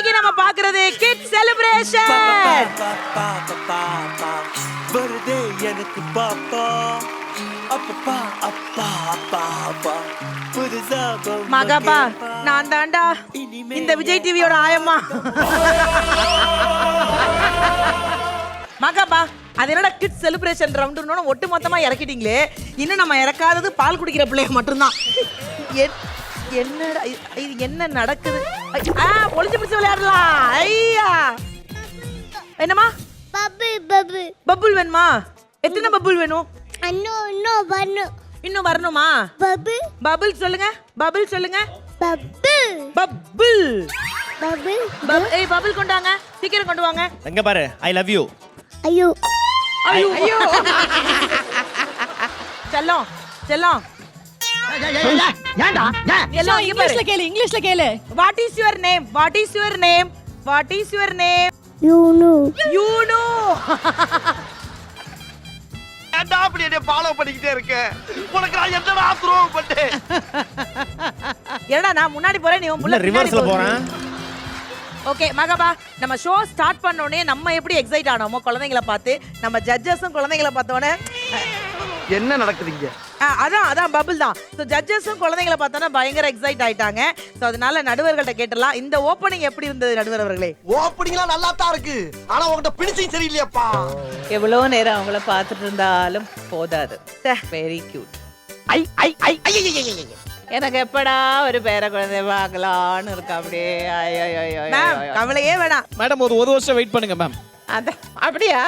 இன்னைக்கு நம்ம பாக்குறது கிட் செலிப்ரேஷன் வருதே எனக்கு பாப்பா. அப்பப்பா அப்பா அப்பா அப்பா. புதுசா மகப்பா கேப்பா. நான் தாண்டா இந்த விஜய் டிவியோட ஆயம்மா. மகப்பா அது என்னடா கிட் செலிப்ரேஷன் ரவுண்டுன்னு ஒட்டு மொத்தமா இறக்கிட்டீங்களே. இன்னும் நம்ம இறக்காதது பால் குடிக்கிற பிள்ளைங்க மட்டும்தான். என்னடா இது இது என்ன நடக்குது? ஐ, ஆ ஒளிஞ்சு பிடிச்சு விளையாடலாம். ஐயா. என்னம்மா? பப்பு பப்பு. பப்புள் வேணுமா? எத்தனை பப்புள் வேணும்? அண்ணோ அண்ணோ பண்ணு இன்னும் வரணுமா? பப்பு. பபுள் சொல்லுங்க பபுள் சொல்லுங்க. பப்பு. பப்புள் பப்பு பப்- ஏய் பபுள் கொண்டாங்க சீக்கிரம் கொண்டு வாங்க. எங்க பாரு ஐ லவ் யூ ஐயோ. ஐயோ. ஐயோ. செல்லம் செல்லம். எல்லாம் இங்க இங்கிலீஷ்ல கேளு இங்கிலீஷ்ல கேளு. What is your name what is your name what is your name you know you know ஏன்டா அப்படி என்னை ஃபாலோ பண்ணிக்கிட்டே இருக்க? உனக்கு நான் என்னடா துரோகம் பண்ணேன்? என்னடா நான் முன்னாடி போறேன் நீ உன் புள்ள இல்ல ரிவர்ஸ்ல போறேன்? ஓகே மகபா நம்ம ஷோ ஸ்டார்ட் பண்ணோடனே நம்ம எப்படி எக்ஸைட் ஆனோமோ குழந்தைங்கள பார்த்து நம்ம ஜட்ஜஸும் குழந்தைங்கள பார்த்தோன்னே என்ன நடக்குதுங்க அதான் அதான் பபிள் தான். ஸோ ஜட்ஜஸும் குழந்தைங்கள பார்த்தோன்னா பயங்கர எக்ஸைட் ஆயிட்டாங்க. ஸோ அதனால நடுவர்கள்ட்ட கேட்டலாம் இந்த ஓப்பனிங் எப்படி இருந்தது நடுவர் அவர்களே? ஓப்பனிங்லாம் நல்லா தான் இருக்கு. ஆனா உன்கிட்ட பிடிச்சும் சரியில்லையாப்பா. எவ்வளோ நேரம் அவங்கள பார்த்துட்டு இருந்தாலும் போதாது. Very cute I I I I. எனக்கு எப்படா ஒரு பேர குழந்தை பார்க்கலான்னு இருக்கு அப்படியே. மேம் ஐயோ. கவலையே வேணாம். மேடம் ஒரு ஒரு வருஷம் வெயிட் பண்ணுங்க மேம் அந்த அப்படியா?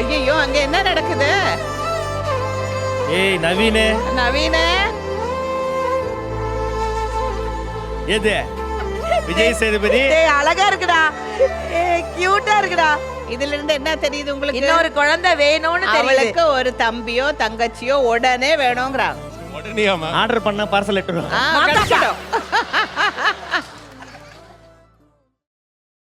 ஐயோ அங்க என்ன நடக்குது? ஏய் நவீனு. நவீன. எது? விஜய் சேதுபதி? டேய் அழகா இருக்குடா. ஏய் கியூட்டா இருக்குடா. இதுல இருந்து என்ன தெரியுது உங்களுக்கு? இன்னொரு குழந்தை வேணும்னு தெரியுது. அவளுக்கு ஒரு தம்பியோ தங்கச்சியோ உடனே வேணுங்கிறாங்க. ஆர்டர் பண்ண பார்சல் கிடைச்சிடும்.